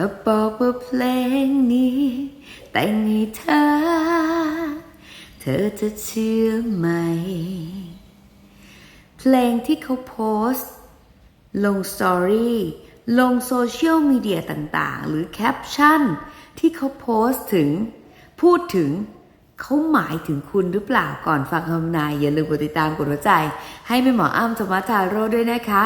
ถ้าบอกว่าเพลงนี้ แต่งให้เธอ เธอจะเชื่อไหม เพลงที่เขาโพสต์ ลงสตอรี่ลงโซเชียลมีเดียต่างๆ หรือแคปชั่น ที่เขาโพสต์ถึง พูดถึงเขาหมายถึงคุณหรือเปล่าก่อนฟังคำนาย อย่าลืมกดติดตามกดหัวใจ ให้แม่หมออ้ำธรรมทาโร่ด้วยนะคะ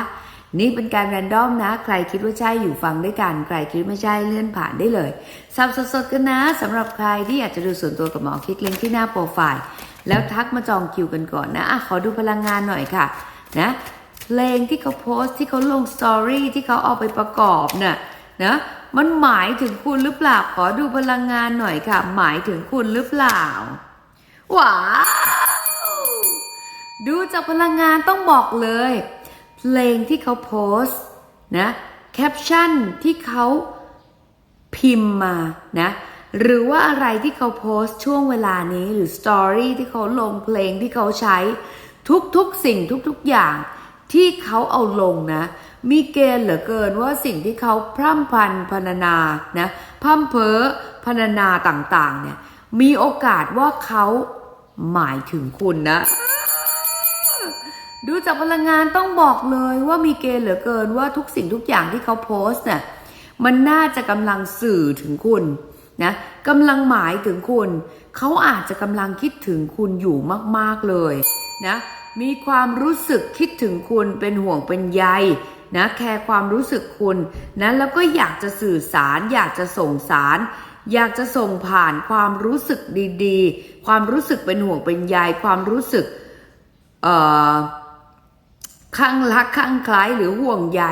นี่เป็นการแรนดอมนะ ใครคิดว่าใช่อยู่ฟังด้วยกัน ใครคิดไม่ใช่เลื่อนผ่านได้เลยสับสดๆกันนะสำหรับใครที่อยากจะดูส่วนตัวกับหมอคลิกลิงก์ที่หน้าโปรไฟล์ แล้วทักมาจองคิวกันก่อนนะอะขอดูพลังงานหน่อยค่ะนะเพลงที่เขาโพสต์ที่เขาลงสตอรี่ที่เขาเอาไปประกอบน่ะนะมันหมายถึงคุณหรือเปล่า ขอดูพลังงานหน่อยค่ะ หมายถึงคุณหรือเปล่าว้าวดูจากพลังงานต้องบอกเลย เพลงที่เขาโพสต์นะแคปชั่นที่เขาพิมพ์มานะหรือว่าอะไรที่เขาโพสต์ช่วงเวลานี้หรือสตอรี่ที่เขาลงเพลงที่เขาใช้ทุกๆสิ่งทุกๆอย่างที่เขาเอาลงนะ มีเกณฑ์เหลือเกินว่าสิ่งที่เขาพร่ำพันพรรณนานะพร่ำเพ้อพรรณนาต่างๆเนี่ยมีโอกาสว่าเขาหมายถึงคุณนะ ดูจากพลังงานต้องบอกเลยว่ามีเกณฑ์เหลือเกินว่าทุกสิ่งทุกอย่างที่เขาโพสต์เนี่ยมันน่าจะกำลังสื่อถึงคุณนะกำลังหมายถึงคุณ เขาอาจจะกำลังคิดถึงคุณอยู่มากๆเลยนะมีความรู้สึกคิดถึงคุณเป็นห่วงเป็นใยนะแคร์ความรู้สึกคุณนะแล้วก็อยากจะสื่อสาร อยากจะส่งสาร อยากจะส่งผ่านความรู้สึกดีๆ ความรู้สึกเป็นห่วงเป็นใยความรู้สึกเอ่อ ข้างรักข้างคล้ายหรือห่วงใย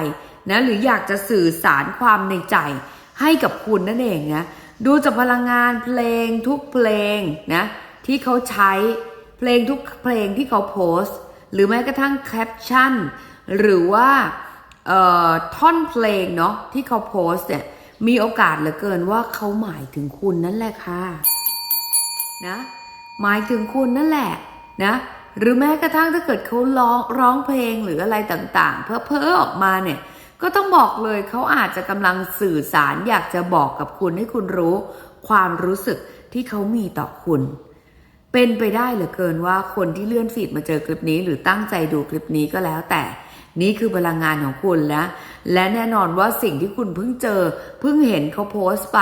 นะหรืออยากจะสื่อสารความในใจให้กับคุณนั่นเองนะดูจากพลังงานเพลงทุกเพลงนะที่เขาใช้เพลงทุกเพลงที่เขาโพสต์ หรือแม้กระทั่งแคปชั่นหรือว่าเอ่อท่อนเพลงเนาะที่เขาโพสต์เนี่ยมีโอกาสเหลือเกินว่าเขาหมายถึงคุณนั่นแหละค่ะนะหมายถึงคุณนั่นแหละนะ หรือแม้กระทั่งถ้าเกิดเขาร้องร้องเพลงหรืออะไรต่างๆ เพ้อเพ้อออกมาเนี่ยก็ต้องบอกเลยเขาอาจจะกำลังสื่อสารอยากจะบอกกับคุณให้คุณรู้ ความรู้สึกที่เขามีต่อคุณ เป็นไปได้เหลือเกินว่าคนที่เลื่อนฟีดมาเจอคลิปนี้ หรือตั้งใจดูคลิปนี้ก็แล้วแต่ นี่คือพลังงานของคุณแล้ว และแน่นอนว่าสิ่งที่คุณเพิ่งเจอ เพิ่งเห็นเขาโพสต์ไป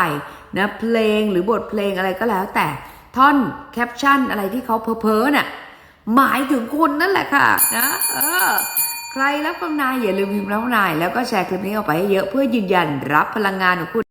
นะเพลงหรือบทเพลงอะไรก็แล้วแต่ ท่อนแคปชั่นอะไรที่เขาเพ้อๆน่ะ หมายถึงคุณนั่นแหละค่ะนะเออใครรับคำนายอย่าลืมพิมพ์รับนาย แล้วก็แชร์คลิปนี้ออกไปให้เยอะเพื่อยืนยันรับพลังงานของคุณ